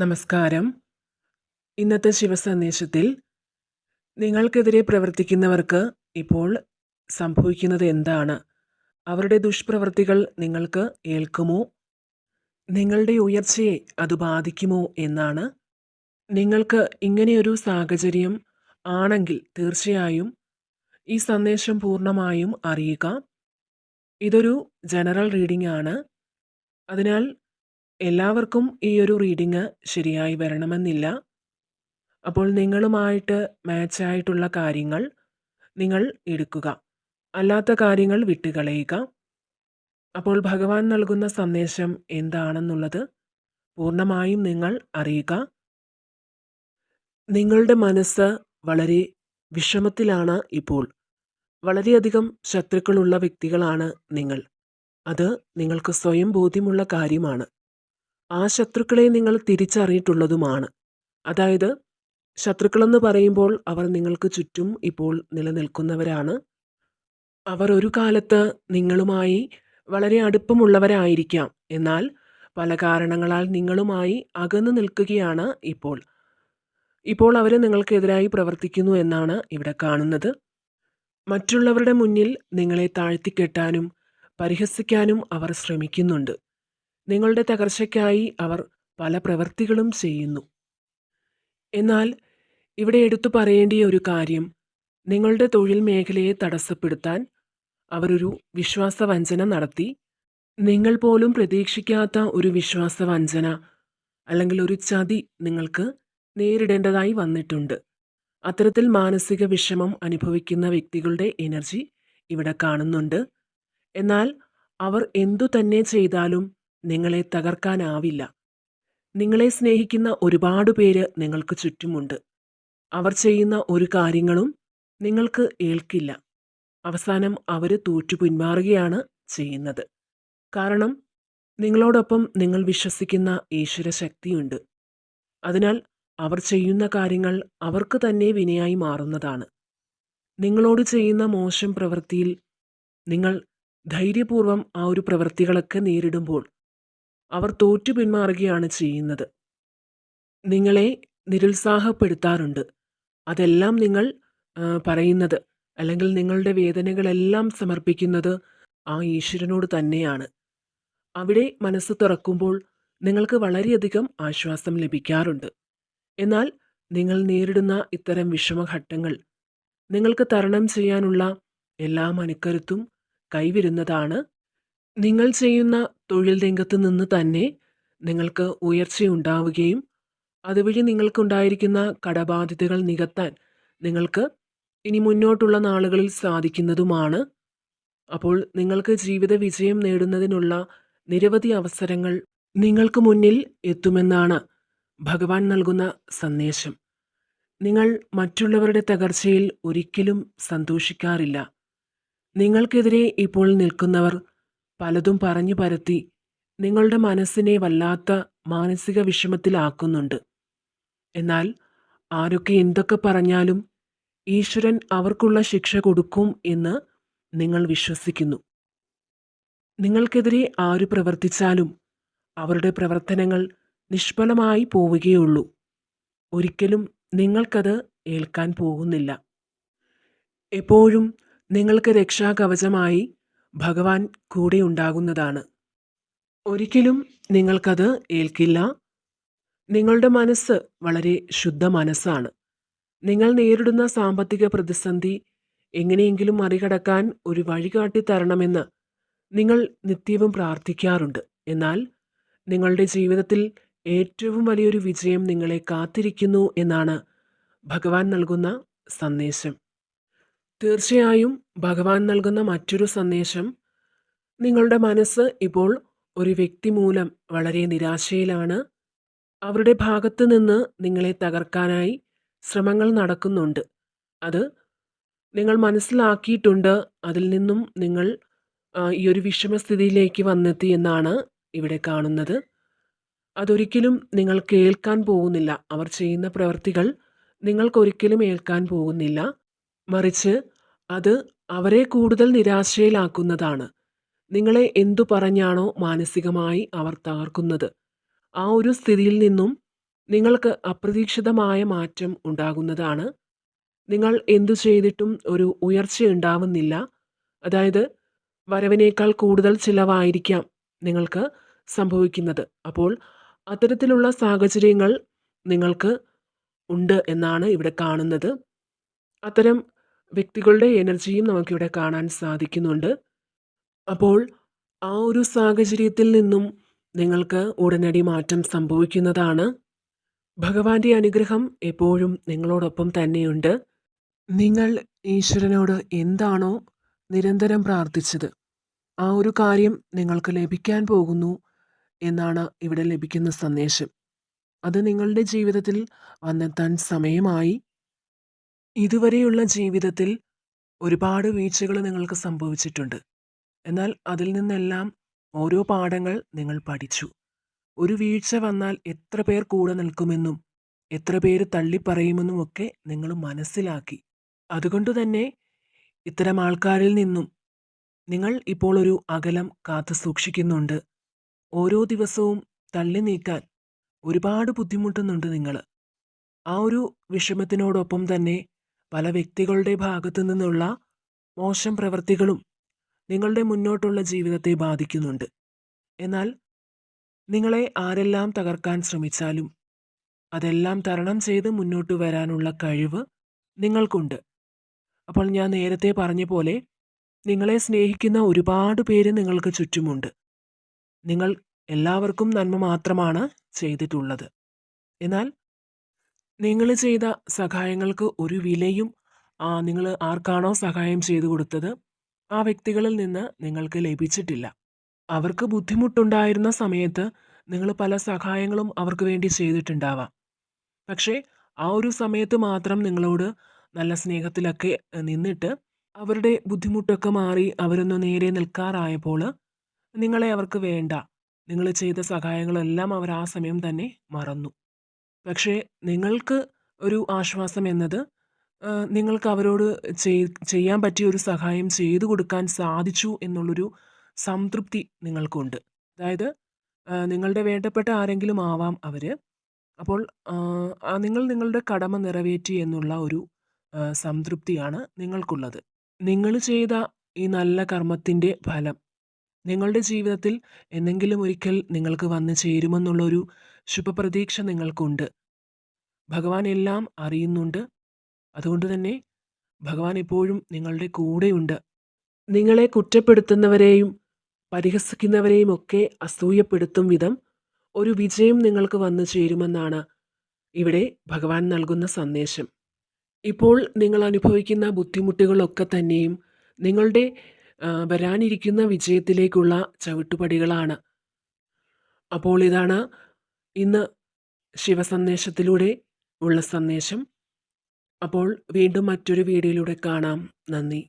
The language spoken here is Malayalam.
നമസ്കാരം. ഇന്നത്തെ ശിവസന്ദേശത്തിൽ നിങ്ങൾക്കെതിരെ പ്രവർത്തിക്കുന്നവർക്ക് ഇപ്പോൾ സംഭവിക്കുന്നത് എന്താണ്? അവരുടെ ദുഷ്പ്രവൃത്തികൾ നിങ്ങൾക്ക് ഏൽക്കുമോ? നിങ്ങളുടെ ഉയർച്ചയെ അത് ബാധിക്കുമോ എന്നാണ്? നിങ്ങൾക്ക് ഇങ്ങനെയൊരു സാഹചര്യം ആണെങ്കിൽ തീർച്ചയായും ഈ സന്ദേശം പൂർണമായും അറിയുക. ഇതൊരു ജനറൽ റീഡിംഗ് ആണ്. അതിനാൽ എല്ലാവർക്കും ഈ ഒരു റീഡിങ് ശരിയായി വരണമെന്നില്ല. അപ്പോൾ നിങ്ങളുമായിട്ട് മാച്ചായിട്ടുള്ള കാര്യങ്ങൾ നിങ്ങൾ എടുക്കുക. അല്ലാത്ത കാര്യങ്ങൾ വിട്ടുകളയുക. അപ്പോൾ ഭഗവാൻ നൽകുന്ന സന്ദേശം എന്താണെന്നുള്ളത് പൂർണമായും നിങ്ങൾ അറിയുക. നിങ്ങളുടെ മനസ്സ് വളരെ വിഷമത്തിലാണ് ഇപ്പോൾ. വളരെയധികം ശത്രുക്കളുള്ള വ്യക്തികളാണ് നിങ്ങൾ. അത് നിങ്ങൾക്ക് സ്വയം ബോധ്യമുള്ള കാര്യമാണ്. ആ ശത്രുക്കളെ നിങ്ങൾ തിരിച്ചറിയിട്ടുള്ളതുമാണ് അതായത് ശത്രുക്കളെന്ന് പറയുമ്പോൾ അവർ നിങ്ങൾക്ക് ചുറ്റും ഇപ്പോൾ നിലനിൽക്കുന്നവരാണ്. അവർ ഒരു കാലത്ത് നിങ്ങളുമായി വളരെ അടുപ്പമുള്ളവരായിരിക്കാം. എന്നാൽ പല കാരണങ്ങളാൽ നിങ്ങളുമായി അകന്നു നിൽക്കുകയാണ് ഇപ്പോൾ. ഇപ്പോൾ അവർ നിങ്ങൾക്കെതിരായി പ്രവർത്തിക്കുന്നു എന്നാണ് ഇവിടെ കാണുന്നത്. മറ്റുള്ളവരുടെ മുന്നിൽ നിങ്ങളെ താഴ്ത്തിക്കെട്ടാനും പരിഹസിക്കാനും അവർ ശ്രമിക്കുന്നുണ്ട്. നിങ്ങളുടെ തകർച്ചയ്ക്കായി അവർ പല പ്രവൃത്തികളും ചെയ്യുന്നു. എന്നാൽ ഇവിടെ എടുത്തു പറയേണ്ടിയ ഒരു കാര്യം നിങ്ങളുടെ തൊഴിൽ മേഖലയെ തടസ്സപ്പെടുത്താൻ അവരൊരു വിശ്വാസവഞ്ചന നടത്തി. നിങ്ങൾ പോലും പ്രതീക്ഷിക്കാത്ത ഒരു വിശ്വാസവഞ്ചന അല്ലെങ്കിൽ ഒരു ചതി നിങ്ങൾക്ക് നേരിടേണ്ടതായി വന്നിട്ടുണ്ട്. അത്തരത്തിൽ മാനസിക വിഷമം അനുഭവിക്കുന്ന വ്യക്തികളുടെ എനർജി ഇവിടെ കാണുന്നുണ്ട്. എന്നാൽ അവർ എന്തു തന്നെ ചെയ്താലും നിങ്ങളെ തകർക്കാനാവില്ല. നിങ്ങളെ സ്നേഹിക്കുന്ന ഒരുപാട് പേര് നിങ്ങൾക്ക് ചുറ്റുമുണ്ട്. അവർ ചെയ്യുന്ന ഒരു കാര്യങ്ങളും നിങ്ങൾക്ക് ഏൽക്കില്ല. അവസാനം അവർ തോറ്റു പിന്മാറുകയാണ് ചെയ്യുന്നത്. കാരണം നിങ്ങളോടൊപ്പം നിങ്ങൾ വിശ്വസിക്കുന്ന ഈശ്വര ശക്തിയുണ്ട്. അതിനാൽ അവർ ചെയ്യുന്ന കാര്യങ്ങൾ അവർക്ക് തന്നെ വിനയായി മാറുന്നതാണ്. നിങ്ങളോട് ചെയ്യുന്ന മോശം പ്രവൃത്തിയിൽ നിങ്ങൾ ധൈര്യപൂർവം ആ ഒരു പ്രവൃത്തികളൊക്കെ നേരിടുമ്പോൾ അവർ തോറ്റു പിന്മാറുകയാണ് ചെയ്യുന്നത്. നിങ്ങളെ നിരുത്സാഹപ്പെടുത്താറുണ്ട്. അതെല്ലാം നിങ്ങൾ പറയുന്നത് അല്ലെങ്കിൽ നിങ്ങളുടെ വേദനകളെല്ലാം സമർപ്പിക്കുന്നത് ആ ഈശ്വരനോട് തന്നെയാണ്. അവിടെ മനസ്സ് തുറക്കുമ്പോൾ നിങ്ങൾക്ക് വളരെയധികം ആശ്വാസം ലഭിക്കാറുണ്ട്. എന്നാൽ നിങ്ങൾ നേരിടുന്ന ഇത്തരം വിഷമഘട്ടങ്ങൾ നിങ്ങൾക്ക് തരണം ചെയ്യാനുള്ള എല്ലാ മണിക്കരുത്തും കൈവരുന്നതാണ് നിങ്ങൾ ചെയ്യുന്ന തൊഴിൽ രംഗത്ത് നിന്ന് തന്നെ നിങ്ങൾക്ക് ഉയർച്ചയുണ്ടാവുകയും അതുവഴി നിങ്ങൾക്കുണ്ടായിരിക്കുന്ന കടബാധ്യതകൾ നികത്താൻ നിങ്ങൾക്ക് ഇനി മുന്നോട്ടുള്ള നാളുകളിൽ സാധിക്കുന്നതുമാണ്. അപ്പോൾ നിങ്ങൾക്ക് ജീവിത വിജയം നേടുന്നതിനുള്ള നിരവധി അവസരങ്ങൾ നിങ്ങൾക്ക് മുന്നിൽ എത്തുമെന്നാണ് ഭഗവാൻ നൽകുന്ന സന്ദേശം. നിങ്ങൾ മറ്റുള്ളവരുടെ തകർച്ചയിൽ ഒരിക്കലും സന്തോഷിക്കാറില്ല. നിങ്ങൾക്കെതിരെ ഇപ്പോൾ നിൽക്കുന്നവർ പലതും പറഞ്ഞു പരത്തി നിങ്ങളുടെ മനസ്സിനെ വല്ലാത്ത മാനസിക വിഷമത്തിലാക്കുന്നുണ്ട്. എന്നാൽ ആരൊക്കെ എന്തൊക്കെ പറഞ്ഞാലും ഈശ്വരൻ അവർക്കുള്ള ശിക്ഷ കൊടുക്കും എന്ന് നിങ്ങൾ വിശ്വസിക്കുന്നു. നിങ്ങൾക്കെതിരെ ആര് പ്രവർത്തിച്ചാലും അവരുടെ പ്രവർത്തനങ്ങൾ നിഷ്ഫലമായി പോവുകയുള്ളൂ. ഒരിക്കലും നിങ്ങൾക്കത് ഏൽക്കാൻ പോകുന്നില്ല. എപ്പോഴും നിങ്ങൾക്ക് രക്ഷാകവചമായി ഭഗവാൻ കൂടെ ഉണ്ടാകുന്നതാണ്. ഒരിക്കലും നിങ്ങൾക്കത് ഏൽക്കില്ല. നിങ്ങളുടെ മനസ്സ് വളരെ ശുദ്ധ മനസ്സാണ്. നിങ്ങൾ നേരിടുന്ന സാമ്പത്തിക പ്രതിസന്ധി എങ്ങനെയെങ്കിലും മറികടക്കാൻ ഒരു വഴികാട്ടി തരണമെന്ന് നിങ്ങൾ നിത്യവും പ്രാർത്ഥിക്കാറുണ്ട്. എന്നാൽ നിങ്ങളുടെ ജീവിതത്തിൽ ഏറ്റവും വലിയൊരു വിജയം നിങ്ങളെ കാത്തിരിക്കുന്നു എന്നാണ് ഭഗവാൻ നൽകുന്ന സന്ദേശം. തീർച്ചയായും ഭഗവാൻ നൽകുന്ന മറ്റൊരു സന്ദേശം നിങ്ങളുടെ മനസ്സ് ഇപ്പോൾ ഒരു വ്യക്തി മൂലം വളരെ നിരാശയിലാണ്. അവരുടെ ഭാഗത്ത് നിന്ന് നിങ്ങളെ തകർക്കാനായി ശ്രമങ്ങൾ നടക്കുന്നുണ്ട്. അത് നിങ്ങൾ മനസ്സിലാക്കിയിട്ടുണ്ട് അതിൽ നിന്നും നിങ്ങൾ ഈ ഒരു വിഷമസ്ഥിതിയിലേക്ക് വന്നെത്തി എന്നാണ് ഇവിടെ കാണുന്നത്. അതൊരിക്കലും നിങ്ങൾ കേൾക്കാൻ പോകുന്നില്ല. അവർ ചെയ്യുന്ന പ്രവൃത്തികൾ നിങ്ങൾക്കൊരിക്കലും ഏൽക്കാൻ പോകുന്നില്ല. മറിച്ച് അത് അവരെ കൂടുതൽ നിരാശയിലാക്കുന്നതാണ്. നിങ്ങളെ എന്തു പറഞ്ഞാണോ മാനസികമായി അവർ തകർക്കുന്നത്. ആ ഒരു സ്ഥിതിയിൽ നിന്നും നിങ്ങൾക്ക് അപ്രതീക്ഷിതമായ മാറ്റം ഉണ്ടാകുന്നതാണ്. നിങ്ങൾ എന്തു ചെയ്തിട്ടും ഒരു ഉയർച്ച ഉണ്ടാവുന്നില്ല. അതായത് വരവിനേക്കാൾ കൂടുതൽ ചിലവായിരിക്കാം നിങ്ങൾക്ക് സംഭവിക്കുന്നത്. അപ്പോൾ അത്തരത്തിലുള്ള സാഹചര്യങ്ങൾ നിങ്ങൾക്ക് ഉണ്ട് എന്നാണ് ഇവിടെ കാണുന്നത്. അത്തരം വ്യക്തികളുടെ എനർജിയും നമുക്കിവിടെ കാണാൻ സാധിക്കുന്നുണ്ട്. അപ്പോൾ ആ ഒരു സാഹചര്യത്തിൽ നിന്നും നിങ്ങൾക്ക് ഉടനടി മാറ്റം സംഭവിക്കുന്നതാണ്. ഭഗവാന്റെ അനുഗ്രഹം എപ്പോഴും നിങ്ങളോടൊപ്പം തന്നെയുണ്ട്. നിങ്ങൾ ഈശ്വരനോട് എന്താണോ നിരന്തരം പ്രാർത്ഥിച്ചത് ആ ഒരു കാര്യം നിങ്ങൾക്ക് ലഭിക്കാൻ പോകുന്നു എന്നാണ് ഇവിടെ ലഭിക്കുന്ന സന്ദേശം. അത് നിങ്ങളുടെ ജീവിതത്തിൽ വന്നെത്താൻ സമയമായി. ഇതുവരെയുള്ള ജീവിതത്തിൽ ഒരുപാട് വീഴ്ചകൾ നിങ്ങൾക്ക് സംഭവിച്ചിട്ടുണ്ട്. എന്നാൽ അതിൽ നിന്നെല്ലാം ഓരോ പാഠങ്ങൾ നിങ്ങൾ പഠിച്ചു. ഒരു വീഴ്ച വന്നാൽ എത്ര പേർ കൂടെ നിൽക്കുമെന്നും എത്ര പേര് തള്ളിപ്പറയുമെന്നും ഒക്കെ നിങ്ങൾ മനസ്സിലാക്കി. അതുകൊണ്ട് തന്നെ ഇത്തരം ആൾക്കാരിൽ നിന്നും നിങ്ങൾ ഇപ്പോൾ ഒരു അകലം കാത്തു സൂക്ഷിക്കുന്നുണ്ട്. ഓരോ ദിവസവും തള്ളി നീക്കാൻ ഒരുപാട് ബുദ്ധിമുട്ടുന്നുണ്ട് നിങ്ങൾ. ആ ഒരു വിഷമത്തിനോടൊപ്പം തന്നെ പല വ്യക്തികളുടെ ഭാഗത്തു നിന്നുള്ള മോശം പ്രവൃത്തികളും നിങ്ങളുടെ മുന്നോട്ടുള്ള ജീവിതത്തെ ബാധിക്കുന്നുണ്ട്. എന്നാൽ നിങ്ങളെ ആരെല്ലാം തകർക്കാൻ ശ്രമിച്ചാലും അതെല്ലാം തരണം ചെയ്ത് മുന്നോട്ട് വരാനുള്ള കഴിവ് നിങ്ങൾക്കുണ്ട്. അപ്പോൾ ഞാൻ നേരത്തെ പറഞ്ഞ പോലെ നിങ്ങളെ സ്നേഹിക്കുന്ന ഒരുപാട് പേര് നിങ്ങൾക്ക് ചുറ്റുമുണ്ട്. നിങ്ങൾ എല്ലാവർക്കും നന്മ മാത്രമാണ് ചെയ്തിട്ടുള്ളത്. എന്നാൽ നിങ്ങൾ ചെയ്ത സഹായങ്ങൾക്ക് ഒരു വിലയും നിങ്ങൾ ആർക്കാണോ സഹായം ചെയ്തു കൊടുത്തത് ആ വ്യക്തികളിൽ നിന്ന് നിങ്ങൾക്ക് ലഭിച്ചിട്ടില്ല. അവർക്ക് ബുദ്ധിമുട്ടുണ്ടായിരുന്ന സമയത്ത് നിങ്ങൾ പല സഹായങ്ങളും അവർക്ക് വേണ്ടി ചെയ്തിട്ടുണ്ടാവാം. പക്ഷേ ആ ഒരു സമയത്ത് മാത്രം നിങ്ങളോട് നല്ല സ്നേഹത്തിലൊക്കെ നിന്നിട്ട് അവരുടെ ബുദ്ധിമുട്ടൊക്കെ മാറി അവരൊന്ന് നേരെ നിൽക്കാറായപ്പോൾ നിങ്ങളെ അവർക്ക് വേണ്ട. നിങ്ങൾ ചെയ്ത സഹായങ്ങളെല്ലാം അവർ ആ സമയം തന്നെ മറന്നു. പക്ഷേ നിങ്ങൾക്ക് ഒരു ആശ്വാസം എന്നത് നിങ്ങൾക്ക് അവരോട് ചെയ്യാൻ പറ്റിയ ഒരു സഹായം ചെയ്തു കൊടുക്കാൻ സാധിച്ചു എന്നുള്ളൊരു സംതൃപ്തി നിങ്ങൾക്കുണ്ട്. അതായത് നിങ്ങളുടെ വേണ്ടപ്പെട്ട ആരെങ്കിലും ആവാം അവർ അപ്പോൾ നിങ്ങൾ നിങ്ങളുടെ കടമ നിറവേറ്റി എന്നുള്ള ഒരു സംതൃപ്തിയാണ് നിങ്ങൾക്കുള്ളത്. നിങ്ങൾ ചെയ്ത ഈ നല്ല കർമ്മത്തിന്റെ ഫലം നിങ്ങളുടെ ജീവിതത്തിൽ എന്നെങ്കിലും ഒരിക്കൽ നിങ്ങൾക്ക് വന്നു ചേരുമെന്നുള്ളൊരു ശുഭപ്രതീക്ഷ നിങ്ങൾക്കുണ്ട്. ഭഗവാൻ എല്ലാം അറിയുന്നുണ്ട്. അതുകൊണ്ട് തന്നെ ഭഗവാൻ എപ്പോഴും നിങ്ങളുടെ കൂടെയുണ്ട്. നിങ്ങളെ കുറ്റപ്പെടുത്തുന്നവരെയും പരിഹസിക്കുന്നവരെയും ഒക്കെ അസൂയപ്പെടുത്തും വിധം ഒരു വിജയം നിങ്ങൾക്ക് വന്നു ചേരുമെന്നാണ് ഇവിടെ ഭഗവാൻ നൽകുന്ന സന്ദേശം. ഇപ്പോൾ നിങ്ങൾ അനുഭവിക്കുന്ന ബുദ്ധിമുട്ടുകളൊക്കെ തന്നെയും നിങ്ങളുടെ വരാനിരിക്കുന്ന വിജയത്തിലേക്കുള്ള ചവിട്ടുപടികളാണ്. അപ്പോൾ ഇതാണ് ഇന്ന് ശിവസന്ദേശത്തിലൂടെ ഉള്ള സന്ദേശം. അപ്പോൾ വീണ്ടും മറ്റൊരു വീഡിയോയിലൂടെ കാണാം. നന്ദി.